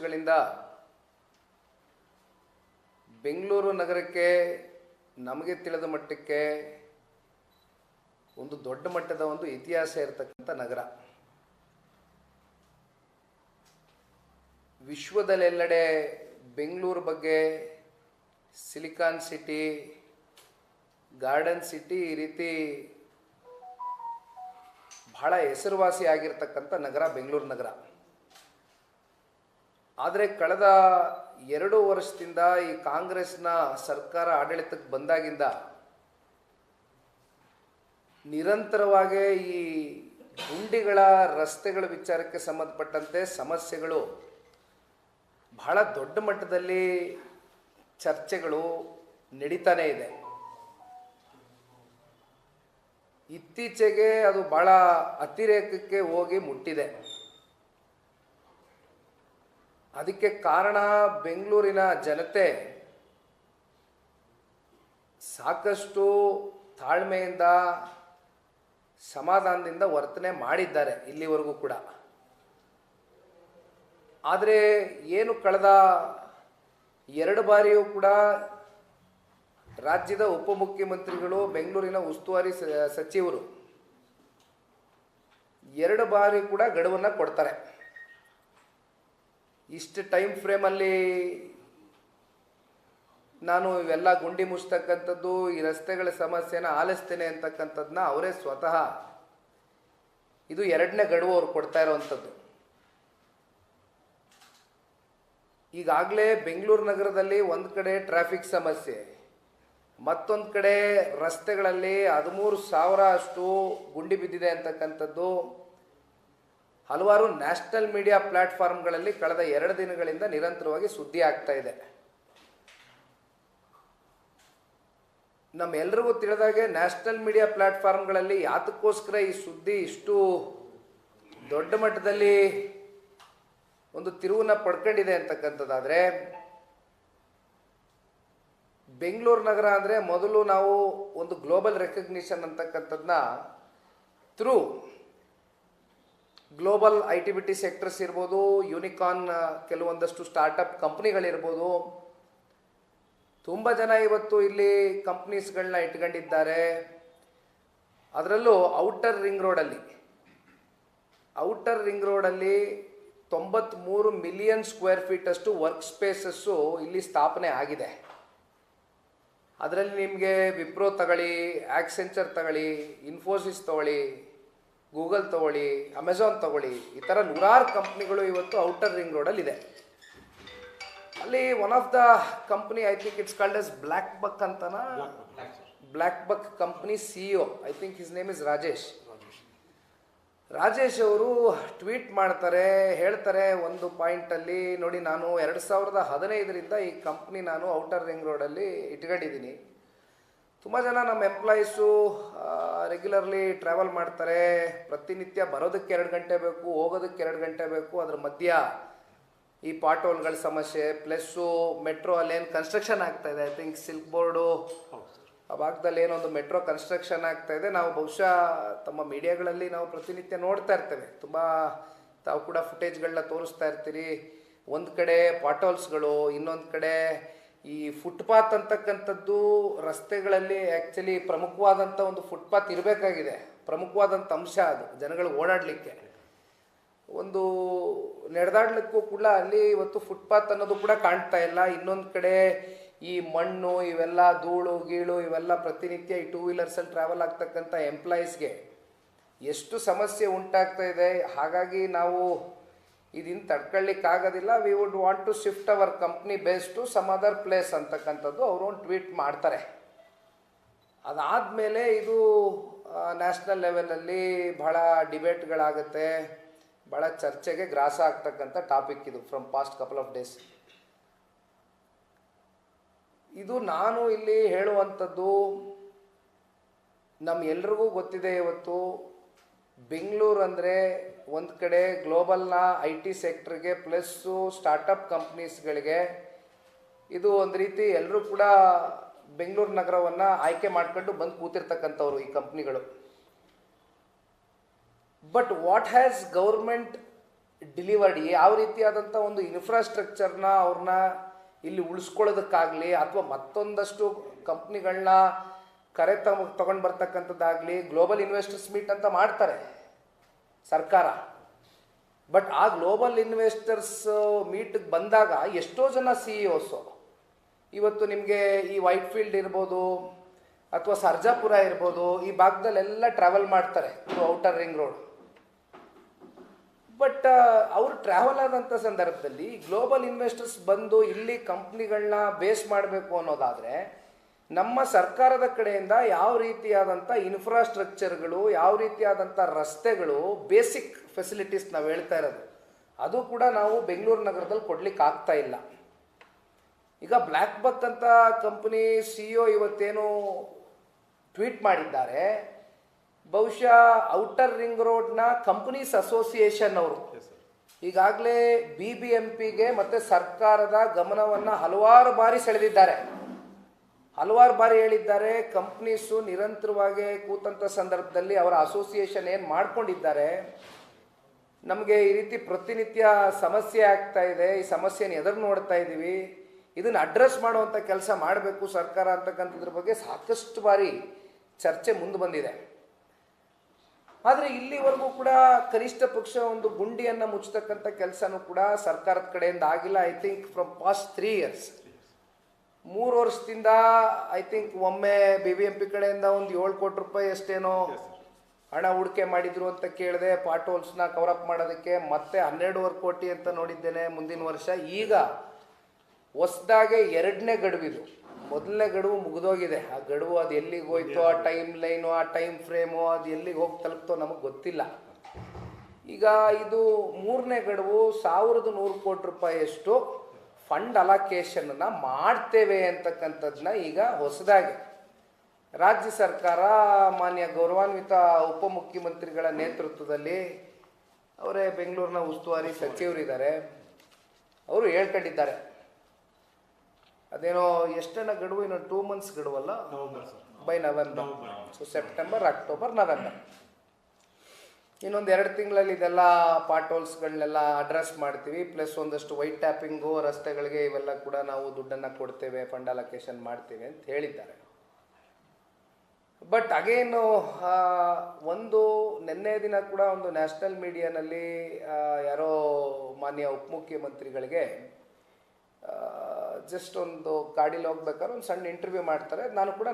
ವರ್ಷಗಳಿಂದ ಬೆಂಗಳೂರು ನಗರಕ್ಕೆ ನಮಗೆ ತಿಳಿದ ಮಟ್ಟಕ್ಕೆ ಒಂದು ದೊಡ್ಡ ಮಟ್ಟದ ಒಂದು ಇತಿಹಾಸ ಇರತಕ್ಕಂಥ ನಗರ. ವಿಶ್ವದಲ್ಲೆಲ್ಲೆಡೆ ಬೆಂಗಳೂರು ಬಗ್ಗೆ ಸಿಲಿಕಾನ್ ಸಿಟಿ, ಗಾರ್ಡನ್ ಸಿಟಿ ಈ ರೀತಿ ಬಹಳ ಹೆಸರುವಾಸಿ ಆಗಿರ್ತಕ್ಕಂಥ ನಗರ ಬೆಂಗಳೂರು ನಗರ. ಆದರೆ ಕಳೆದ ಎರಡು ವರ್ಷದಿಂದ ಈ ಕಾಂಗ್ರೆಸ್ನ ಸರ್ಕಾರ ಆಡಳಿತಕ್ಕೆ ಬಂದಾಗಿಂದ ನಿರಂತರವಾಗಿ ಈ ಗುಂಡಿಗಳ ರಸ್ತೆಗಳ ವಿಚಾರಕ್ಕೆ ಸಂಬಂಧಪಟ್ಟಂತೆ ಸಮಸ್ಯೆಗಳು ಬಹಳ ದೊಡ್ಡ ಮಟ್ಟದಲ್ಲಿ ಚರ್ಚೆಗಳು ನಡೀತಾನೇ ಇದೆ. ಇತ್ತೀಚೆಗೆ ಅದು ಬಹಳ ಅತಿರೇಕಕ್ಕೆ ಹೋಗಿ ಮುಟ್ಟಿದೆ. ಅದಕ್ಕೆ ಕಾರಣ ಬೆಂಗಳೂರಿನ ಜನತೆ ಸಾಕಷ್ಟು ತಾಳ್ಮೆಯಿಂದ ಸಮಾಧಾನದಿಂದ ವರ್ತನೆ ಮಾಡಿದ್ದಾರೆ ಇಲ್ಲಿವರೆಗೂ ಕೂಡ. ಆದರೆ ಏನು ಕಳೆದ ಎರಡು ಬಾರಿಯೂ ಕೂಡ ರಾಜ್ಯದ ಉಪಮುಖ್ಯಮಂತ್ರಿಗಳು, ಬೆಂಗಳೂರಿನ ಉಸ್ತುವಾರಿ ಸಚಿವರು ಎರಡು ಬಾರಿ ಕೂಡ ಗಡುವನ್ನು ಕೊಡ್ತಾರೆ. ಇಷ್ಟು ಟೈಮ್ ಫ್ರೇಮಲ್ಲಿ ನಾನು ಇವೆಲ್ಲ ಗುಂಡಿ ಮುಚ್ಚತಕ್ಕಂಥದ್ದು ಈ ರಸ್ತೆಗಳ ಸಮಸ್ಯೆನ ಆಲಿಸ್ತೇನೆ ಅಂತಕ್ಕಂಥದ್ದನ್ನ ಅವರೇ ಸ್ವತಃ ಇದು ಎರಡನೇ ಗಡುವು ಅವ್ರು ಕೊಡ್ತಾ ಇರೋವಂಥದ್ದು. ಈಗಾಗಲೇ ಬೆಂಗಳೂರು ನಗರದಲ್ಲಿ ಒಂದು ಕಡೆ ಟ್ರಾಫಿಕ್ ಸಮಸ್ಯೆ, ಮತ್ತೊಂದು ಕಡೆ ರಸ್ತೆಗಳಲ್ಲಿ ಹದಿಮೂರು ಸಾವಿರ ಅಷ್ಟು ಗುಂಡಿ ಬಿದ್ದಿದೆ ಅಂತಕ್ಕಂಥದ್ದು. ಹಲವಾರು ನ್ಯಾಷನಲ್ ಮೀಡಿಯಾ ಪ್ಲಾಟ್ಫಾರ್ಮ್ಗಳಲ್ಲಿ ಕಳೆದ ಎರಡು ದಿನಗಳಿಂದ ನಿರಂತರವಾಗಿ ಸುದ್ದಿ ಆಗ್ತಾ ಇದೆ. ನಮ್ಮೆಲ್ಲರಿಗೂ ತಿಳಿದಾಗೆ ನ್ಯಾಷನಲ್ ಮೀಡಿಯಾ ಪ್ಲಾಟ್ಫಾರ್ಮ್ಗಳಲ್ಲಿ ಯಾತಕ್ಕೋಸ್ಕರ ಈ ಸುದ್ದಿ ಇಷ್ಟು ದೊಡ್ಡ ಮಟ್ಟದಲ್ಲಿ ಒಂದು ತಿರುವನ್ನು ಪಡ್ಕೊಂಡಿದೆ ಅಂತಕ್ಕಂಥದ್ದಾದರೆ, ಬೆಂಗಳೂರು ನಗರ ಅಂದರೆ ಮೊದಲು ನಾವು ಒಂದು ಗ್ಲೋಬಲ್ ರೆಕಗ್ನಿಷನ್ ಅಂತಕ್ಕಂಥದ್ದನ್ನ through global I T B T sectors ಇರ್ಬೋದು ಯೂನಿಕಾನ್ ಕೆಲವೊಂದಷ್ಟು ಸ್ಟಾರ್ಟಪ್ ಕಂಪ್ನಿಗಳಿರ್ಬೋದು ತುಂಬ ಜನ ಇವತ್ತು ಇಲ್ಲಿ ಕಂಪ್ನೀಸ್ಗಳನ್ನ ಇಟ್ಕೊಂಡಿದ್ದಾರೆ. ಅದರಲ್ಲೂ ಔಟರ್ ರಿಂಗ್ ರೋಡಲ್ಲಿ ಔಟರ್ ರಿಂಗ್ ರೋಡಲ್ಲಿ ತೊಂಬತ್ತ್ಮೂರು ಮಿಲಿಯನ್ ಸ್ಕ್ವೇರ್ ಫೀಟ್ ಅಷ್ಟು ವರ್ಕ್ ಸ್ಪೇಸಸ್ಸು ಇಲ್ಲಿ ಸ್ಥಾಪನೆ ಆಗಿದೆ. ಅದರಲ್ಲಿ ನಿಮಗೆ ವಿಪ್ರೋ ತಗೊಳ್ಳಿ ಆಕ್ಸೆಂಚರ್ ತಗೊಳ್ಳಿ ಇನ್ಫೋಸಿಸ್ ತಗೊಳ್ಳಿ ಗೂಗಲ್ ತಗೊಳ್ಳಿ ಅಮೆಝಾನ್ ತಗೊಳ್ಳಿ, ಈ ಥರ ನೂರಾರು ಕಂಪ್ನಿಗಳು ಇವತ್ತು ಔಟರ್ ರಿಂಗ್ ರೋಡಲ್ಲಿ ಇದೆ ಅಲ್ಲಿ one of the company I think it's called as black buck ಅಂತನ? Black buck company C E I think his name is Rajesh Rajesh ಅವರು ಟ್ವೀಟ್ ಮಾಡ್ತಾರೆ, ಹೇಳ್ತಾರೆ ಒಂದು ಪಾಯಿಂಟಲ್ಲಿ ನೋಡಿ ನಾನು ಎರಡು ಸಾವಿರದ ಹದಿನೈದರಿಂದ ಈ ಕಂಪ್ನಿ ನಾನು ಔಟರ್ ರಿಂಗ್ ರೋಡಲ್ಲಿ ಇಟ್ಕೊಂಡಿದ್ದೀನಿ. ತುಂಬ ಜನ ನಮ್ಮ ಎಂಪ್ಲಾಯೀಸು ರೆಗ್ಯುಲರ್ಲಿ ಟ್ರಾವೆಲ್ ಮಾಡ್ತಾರೆ. ಪ್ರತಿನಿತ್ಯ ಬರೋದಕ್ಕೆ ಎರಡು ಗಂಟೆ ಬೇಕು ಹೋಗೋದಕ್ಕೆ ಎರಡು ಗಂಟೆ ಬೇಕು. ಅದ್ರ ಮಧ್ಯ ಈ ಪಾಟೋಲ್ಗಳ ಸಮಸ್ಯೆ ಪ್ಲಸ್ಸು ಮೆಟ್ರೋ ಅಲ್ಲೇನು ಕನ್ಸ್ಟ್ರಕ್ಷನ್ ಆಗ್ತಾ ಇದೆ ಐ ಥಿಂಕ್ ಸಿಲ್ಕ್ ಬೋರ್ಡು ಆ ಭಾಗದಲ್ಲಿ ಏನೊಂದು ಮೆಟ್ರೋ ಕನ್ಸ್ಟ್ರಕ್ಷನ್ ಆಗ್ತಾ ಇದೆ. ನಾವು ಬಹುಶಃ ತಮ್ಮ ಮೀಡಿಯಾಗಳಲ್ಲಿ ನಾವು ಪ್ರತಿನಿತ್ಯ ನೋಡ್ತಾ ಇರ್ತೇವೆ. ತುಂಬ ತಾವು ಕೂಡ ಫುಟೇಜ್ಗಳನ್ನ ತೋರಿಸ್ತಾ ಇರ್ತೀರಿ. ಒಂದು ಕಡೆ ಪಾಟೋಲ್ಸ್ಗಳು ಇನ್ನೊಂದು ಕಡೆ ಈ ಫುಟ್ಪಾತ್ ಅಂತಕ್ಕಂಥದ್ದು ರಸ್ತೆಗಳಲ್ಲಿ ಆ್ಯಕ್ಚುಲಿ ಪ್ರಮುಖವಾದಂಥ ಒಂದು ಫುಟ್ಪಾತ್ ಇರಬೇಕಾಗಿದೆ. ಪ್ರಮುಖವಾದಂಥ ಅಂಶ ಅದು. ಜನಗಳು ಓಡಾಡಲಿಕ್ಕೆ. ಒಂದು ನಡೆದಾಡ್ಲಿಕ್ಕೂ ಕೂಡ ಅಲ್ಲಿ ಇವತ್ತು ಫುಟ್ಪಾತ್ ಅನ್ನೋದು ಕೂಡ ಕಾಣ್ತಾ ಇಲ್ಲ. ಇನ್ನೊಂದು ಕಡೆ ಈ ಮಣ್ಣು, ಇವೆಲ್ಲ ಧೂಳು, ಗೀಳು, ಇವೆಲ್ಲ ಪ್ರತಿನಿತ್ಯ ಈ ಟೂ ವೀಲರ್ಸಲ್ಲಿ ಟ್ರಾವೆಲ್ ಆಗ್ತಕ್ಕಂಥ ಎಂಪ್ಲಾಯೀಸ್ಗೆ ಎಷ್ಟು ಸಮಸ್ಯೆ ಉಂಟಾಗ್ತಾ ಇದೆ. ಹಾಗಾಗಿ ನಾವು ಇದನ್ನು ತಡ್ಕೊಳ್ಳಿಕ್ಕಾಗೋದಿಲ್ಲ. We would want to shift our company base to some other place ಅಂತಕ್ಕಂಥದ್ದು ಅವರು ಒಂದು ಟ್ವೀಟ್ ಮಾಡ್ತಾರೆ. ಅದಾದಮೇಲೆ ಇದು ನ್ಯಾಷನಲ್ ಲೆವೆಲಲ್ಲಿ ಬಹಳ ಡಿಬೇಟ್ಗಳಾಗುತ್ತೆ. ಭಾಳ ಚರ್ಚೆಗೆ ಗ್ರಾಸ ಆಗ್ತಕ್ಕಂಥ ಟಾಪಿಕ್ ಇದು from past couple of days ಇದು ನಾನು ಇಲ್ಲಿ ಹೇಳುವಂಥದ್ದು ನಮ್ಮ ಎಲ್ರಿಗೂ ಗೊತ್ತಿದೆ ಇವತ್ತು. ಬೆಂಗಳೂರು ಅಂದರೆ ಒಂದು ಕಡೆ ಗ್ಲೋಬಲ್ನ ಐ ಟಿ ಸೆಕ್ಟ್ರಿಗೆ ಪ್ಲಸ್ಸು ಸ್ಟಾರ್ಟಪ್ ಕಂಪ್ನೀಸ್ಗಳಿಗೆ ಇದು ಒಂದು ರೀತಿ ಎಲ್ಲರೂ ಕೂಡ ಬೆಂಗಳೂರು ನಗರವನ್ನು ಆಯ್ಕೆ ಮಾಡ್ಕೊಂಡು ಬಂದು ಕೂತಿರ್ತಕ್ಕಂಥವ್ರು ಈ ಕಂಪ್ನಿಗಳು. But what has government delivered ಯಾವ ರೀತಿಯಾದಂಥ ಒಂದು ಇನ್ಫ್ರಾಸ್ಟ್ರಕ್ಚರ್ನ ಅವ್ರನ್ನ ಇಲ್ಲಿ ಉಳಿಸ್ಕೊಳ್ಳೋದಕ್ಕಾಗಲಿ ಅಥವಾ ಮತ್ತೊಂದಷ್ಟು ಕಂಪ್ನಿಗಳನ್ನ ಕರೆ ತಗ ತಗೊಂಡು ಬರ್ತಕ್ಕಂಥದ್ದಾಗಲಿ ಗ್ಲೋಬಲ್ ಇನ್ವೆಸ್ಟರ್ಸ್ ಮೀಟ್ ಅಂತ ಮಾಡ್ತಾರೆ ಸರ್ಕಾರ. ಬಟ್ ಆ ಗ್ಲೋಬಲ್ ಇನ್ವೆಸ್ಟರ್ಸ್ ಮೀಟಿಗೆ ಬಂದಾಗ ಎಷ್ಟೋ ಜನ ಸಿ ಇ ಒಸು ಇವತ್ತು ನಿಮಗೆ ಈ ವೈಟ್ ಫೀಲ್ಡ್ ಇರ್ಬೋದು ಅಥವಾ ಸರ್ಜಾಪುರ ಇರ್ಬೋದು ಈ ಭಾಗದಲ್ಲೆಲ್ಲ ಟ್ರಾವೆಲ್ ಮಾಡ್ತಾರೆ ಔಟರ್ ರಿಂಗ್ ರೋಡ್ ಬಟ್ ಅವರು ಟ್ರಾವೆಲ್ ಆದಂಥ ಸಂದರ್ಭದಲ್ಲಿ ಗ್ಲೋಬಲ್ ಇನ್ವೆಸ್ಟರ್ಸ್ ಬಂದು ಇಲ್ಲಿ ಕಂಪ್ನಿಗಳನ್ನ ಬೇಸ್ ಮಾಡಬೇಕು ಅನ್ನೋದಾದರೆ ನಮ್ಮ ಸರ್ಕಾರದ ಕಡೆಯಿಂದ ಯಾವ ರೀತಿಯಾದಂಥ ಇನ್ಫ್ರಾಸ್ಟ್ರಕ್ಚರ್ಗಳು ಯಾವ ರೀತಿಯಾದಂಥ ರಸ್ತೆಗಳು ಬೇಸಿಕ್ ಫೆಸಿಲಿಟೀಸ್ ನಾವು ಹೇಳ್ತಾ ಇರೋದು. ಅದು ಕೂಡ ನಾವು ಬೆಂಗಳೂರು ನಗರದಲ್ಲಿ ಕೊಡ್ಲಿಕ್ಕೆ ಆಗ್ತಾ ಇಲ್ಲ. ಈಗ ಬ್ಲ್ಯಾಕ್ ಬಕ್ ಅಂತ ಕಂಪನಿ ಸಿ ಇ ಇವತ್ತೇನು ಟ್ವೀಟ್ ಮಾಡಿದ್ದಾರೆ. ಬಹುಶಃ ಔಟರ್ ರಿಂಗ್ ರೋಡ್ನ ಕಂಪ್ನೀಸ್ ಅಸೋಸಿಯೇಷನ್ ಅವರು. ಈಗಾಗಲೇ ಬಿ ಬಿ ಎಂ ಪಿಗೆ ಮತ್ತು ಸರ್ಕಾರದ ಗಮನವನ್ನು ಹಲವಾರು ಬಾರಿ ಸೆಳೆದಿದ್ದಾರೆ. ಹಲವಾರು ಬಾರಿ ಹೇಳಿದ್ದಾರೆ, ಕಂಪ್ನೀಸು ನಿರಂತರವಾಗಿ ಕೂತಂಥ ಸಂದರ್ಭದಲ್ಲಿ ಅವರ ಅಸೋಸಿಯೇಷನ್ ಏನು ಮಾಡ್ಕೊಂಡಿದ್ದಾರೆ. ನಮಗೆ ಈ ರೀತಿ ಪ್ರತಿನಿತ್ಯ ಸಮಸ್ಯೆ ಆಗ್ತಾ ಇದೆ, ಈ ಸಮಸ್ಯೆನ ಎದುರು ನೋಡ್ತಾ ಇದ್ದೀವಿ ಇದನ್ನು ಅಡ್ರೆಸ್ ಮಾಡುವಂಥ ಕೆಲಸ ಮಾಡಬೇಕು ಸರ್ಕಾರ ಅಂತಕ್ಕಂಥದ್ರ ಬಗ್ಗೆ ಸಾಕಷ್ಟು ಬಾರಿ ಚರ್ಚೆ ಮುಂದೆ ಬಂದಿದೆ. ಆದರೆ ಇಲ್ಲಿವರೆಗೂ ಕೂಡ ಕನಿಷ್ಠ ಪಕ್ಷ ಒಂದು ಗುಂಡಿಯನ್ನು ಮುಚ್ಚತಕ್ಕಂಥ ಕೆಲಸನೂ ಕೂಡ ಸರ್ಕಾರದ ಕಡೆಯಿಂದ ಆಗಿಲ್ಲ I think from past three years ಮೂರು ವರ್ಷದಿಂದ ಐ ಥಿಂಕ್ ಒಮ್ಮೆ ಬಿ ಬಿ ಎಂ ಪಿ ಕಡೆಯಿಂದ ಒಂದು ಏಳು ಕೋಟಿ ರೂಪಾಯಿ ಎಷ್ಟೇನೋ ಹಣ ಹೂಡಿಕೆ ಮಾಡಿದ್ರು ಅಂತ ಕೇಳಿದೆ ಪಾಟ್ ಹೋಲ್ಸ್ನ ಕವರಪ್ ಮಾಡೋದಕ್ಕೆ ಮತ್ತೆ ಹನ್ನೆರಡೂವರೆ ಕೋಟಿ ಅಂತ ನೋಡಿದ್ದೇನೆ ಮುಂದಿನ ವರ್ಷ. ಈಗ ಹೊಸ್ದಾಗೆ ಎರಡನೇ ಗಡುವಿದು. ಮೊದಲನೇ ಗಡುವು ಮುಗಿದೋಗಿದೆ. ಆ ಗಡುವು ಅದು ಎಲ್ಲಿಗೆ ಹೋಯ್ತು ಆ ಟೈಮ್ ಲೈನು ಆ ಟೈಮ್ ಫ್ರೇಮು ಅದು ಎಲ್ಲಿಗೆ ಹೋಗಿ ತಲುಪ್ತೋ ನಮಗೆ ಗೊತ್ತಿಲ್ಲ. ಈಗ ಇದು ಮೂರನೇ ಗಡುವು ಸಾವಿರದ ನೂರು ಕೋಟಿ ರೂಪಾಯಿಯಷ್ಟು ಫಂಡ್ ಅಲೋಕೇಶನ್ನ ಮಾಡ್ತೇವೆ ಅಂತಕ್ಕಂಥದ್ದನ್ನ ಈಗ ಹೊಸದಾಗಿ ರಾಜ್ಯ ಸರ್ಕಾರ ಮಾನ್ಯ ಗೌರವಾನ್ವಿತ ಉಪಮುಖ್ಯಮಂತ್ರಿಗಳ ನೇತೃತ್ವದಲ್ಲಿ ಅವರೇ ಬೆಂಗಳೂರಿನ ಉಸ್ತುವಾರಿ ಸಚಿವರಿದ್ದಾರೆ. ಅವರು ಹೇಳ್ಕೊಂಡಿದ್ದಾರೆ. ಅದೇನೋ ಎಷ್ಟನ್ನ ಗಡುವು? ಇನ್ನೊಂದು two months ಗಡುವಲ್ಲ? By November so September October November ಇನ್ನೊಂದು ಎರಡು ತಿಂಗಳಲ್ಲಿ ಇದೆಲ್ಲ ಪಾಟ್ ಹೋಲ್ಸ್ಗಳನ್ನೆಲ್ಲ ಅಡ್ರೆಸ್ ಮಾಡ್ತೀವಿ. ಪ್ಲಸ್ ಒಂದಷ್ಟು ವೈಟ್ ಟ್ಯಾಪಿಂಗು ರಸ್ತೆಗಳಿಗೆ ಇವೆಲ್ಲ ಕೂಡ ನಾವು ದುಡ್ಡನ್ನು ಕೊಡ್ತೇವೆ ಫಂಡ್ ಅಲೊಕೇಶನ್ ಮಾಡ್ತೇವೆ ಅಂತ ಹೇಳಿದ್ದಾರೆ. ಬಟ್ ಅಗೇನು ಒಂದು ನಿನ್ನೆ ದಿನ ಕೂಡ ಒಂದು ನ್ಯಾಷನಲ್ ಮೀಡಿಯಾನಲ್ಲಿ ಯಾರೋ ಮಾನ್ಯ ಉಪಮುಖ್ಯಮಂತ್ರಿಗಳಿಗೆ ಜಸ್ಟ್ ಒಂದು ಗಾಡೀಲಿ ಹೋಗ್ಬೇಕಾದ್ರೆ ಒಂದು ಸಣ್ಣ ಇಂಟರ್ವ್ಯೂ ಮಾಡ್ತಾರೆ. ನಾನು ಕೂಡ